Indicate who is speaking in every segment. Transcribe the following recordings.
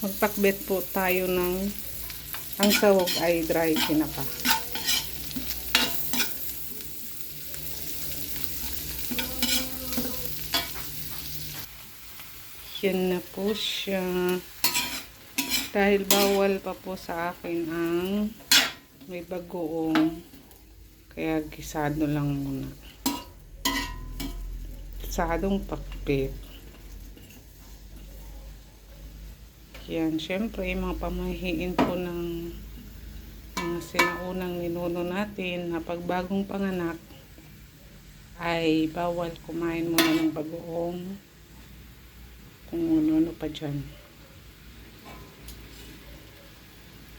Speaker 1: Magpakbet po tayo ng ang sahog ay dry tinapa. Yan na po siya. Dahil bawal pa po sa akin ang may bagoong. Kaya gisado lang muna. Gisadong pakbet. Yan, syempre, mga pamahiin po ng mga sinaunang ninuno natin na pagbagong panganak ay bawal kumain muna ng bagoong kung ano-ano pa dyan.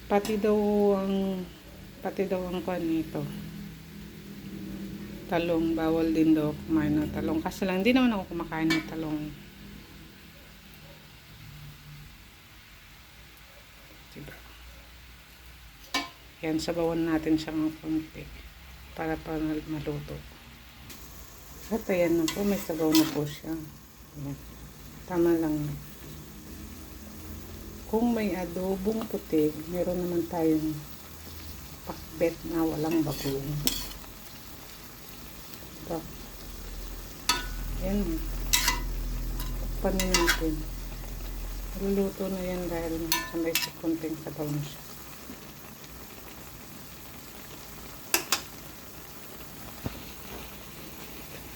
Speaker 1: Pati daw ang pati daw ang kwan nito. Talong, bawal din daw kumain ng talong. Kasi lang, hindi naman ako kumakain ng talong. Yan, sabawan natin siya ng konti para pa maluto. At ayan na po, may sabaw na po siya. Ayan. Tama lang. Kung may adobong puti, meron naman tayong pakbet na walang bagong. Ito. Ayan. Panin natin. Luluto na yan dahil sa konting sabaw na siya.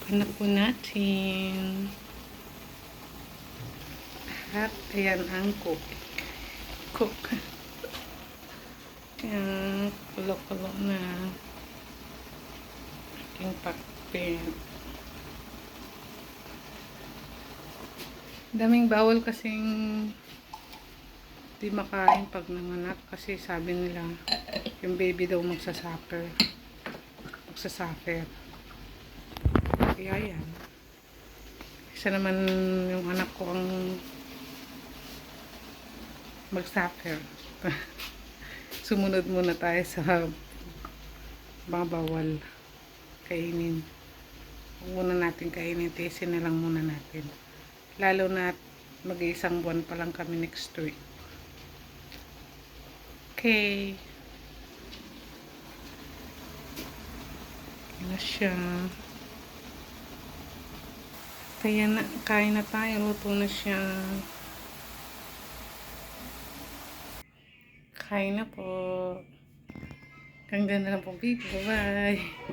Speaker 1: Panak po natin. At ayan ang cook. Cook. Ayan, kulo-kulo na. Aking pakpet. Daming bawal kasing di makain pag nanganak kasi sabi nila yung baby daw magsasuffer. Magsasuffer. Kaya yan. Isa naman yung anak ko ang mag-suffer. Sumunod muna tayo sa mga bawal kainin. Huwag muna natin kainin. Tiisin na lang muna natin. Lalo na mag-iisang buwan pa lang kami next week. Okay. Yan na siya. Kaya na, kain na tayo. Luto na siya. Kain na po. Hanggang na lang po, baby. Bye-bye.